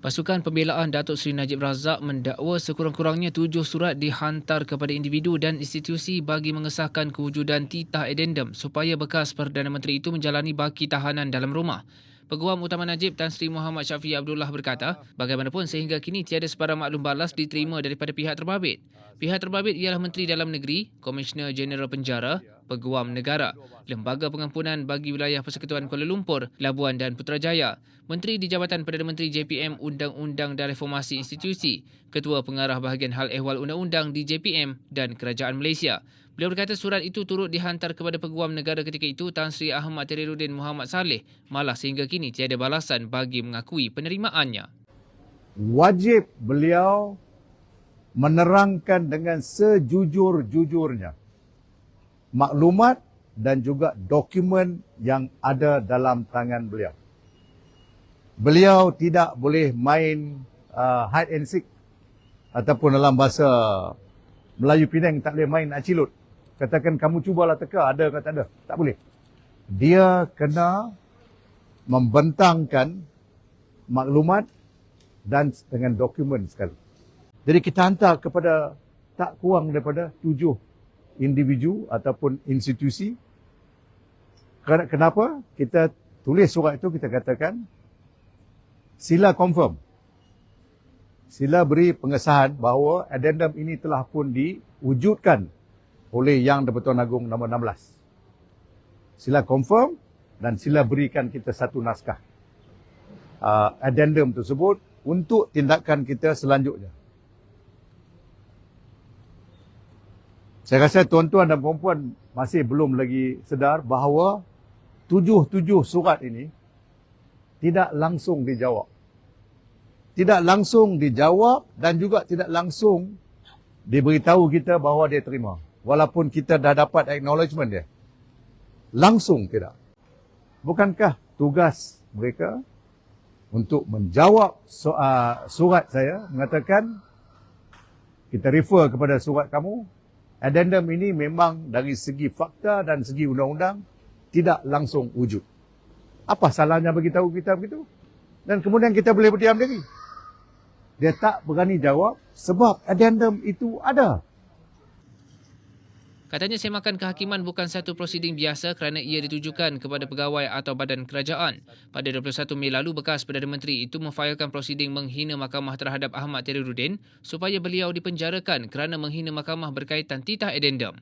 Pasukan Pembelaan Datuk Seri Najib Razak mendakwa sekurang-kurangnya tujuh surat dihantar kepada individu dan institusi bagi mengesahkan kewujudan titah addendum supaya bekas Perdana Menteri itu menjalani baki tahanan dalam rumah. Peguam Utama Najib Tan Sri Muhammad Syafiee Abdullah berkata, bagaimanapun sehingga kini tiada sebarang maklum balas diterima daripada pihak terbabit. Pihak terbabit ialah Menteri Dalam Negeri, Komisioner Jeneral Penjara, Peguam Negara, Lembaga Pengampunan bagi Wilayah Persekutuan Kuala Lumpur, Labuan dan Putrajaya, Menteri di Jabatan Perdana Menteri JPM Undang-Undang dan Reformasi Institusi, Ketua Pengarah Bahagian Hal Ehwal Undang-Undang di JPM dan Kerajaan Malaysia. Beliau berkata surat itu turut dihantar kepada Peguam Negara ketika itu Tan Sri Ahmad Teriruddin Muhammad Saleh malah sehingga kini tiada balasan bagi mengakui penerimaannya. Wajib beliau menerangkan dengan sejujur-jujurnya maklumat dan juga dokumen yang ada dalam tangan beliau. Beliau tidak boleh main uh, hide and seek ataupun dalam bahasa Melayu Penang tak boleh main acilut. Katakan kamu cubalah teka ada ke tak ada? Tak boleh. Dia kena membentangkan maklumat dan dengan dokumen sekali. Jadi kita hantar kepada tak kurang daripada tujuh individu ataupun institusi kenapa kita tulis surat itu kita katakan sila confirm sila beri pengesahan bahawa addendum ini telah pun diwujudkan oleh Yang di-Pertuan Agong nombor 16. Sila confirm dan sila berikan kita satu naskah uh, addendum tersebut untuk tindakan kita selanjutnya. Saya rasa tuan-tuan dan puan masih belum lagi sedar bahawa tujuh-tujuh surat ini tidak langsung dijawab. Tidak langsung dijawab dan juga tidak langsung diberitahu kita bahawa dia terima walaupun kita dah dapat acknowledgement dia. Langsung tidak. Bukankah tugas mereka untuk menjawab surat saya mengatakan kita refer kepada surat kamu addendum ini memang dari segi fakta dan segi undang-undang tidak langsung wujud. Apa salahnya bagi tahu kita begitu? Dan kemudian kita boleh berdiam diri. Dia tak berani jawab sebab addendum itu ada. Katanya semakan kehakiman bukan satu prosiding biasa kerana ia ditujukan kepada pegawai atau badan kerajaan. Pada 21 Mei lalu, bekas Perdana Menteri itu memfailkan prosiding menghina mahkamah terhadap Ahmad Teriruddin supaya beliau dipenjarakan kerana menghina mahkamah berkaitan titah addendum.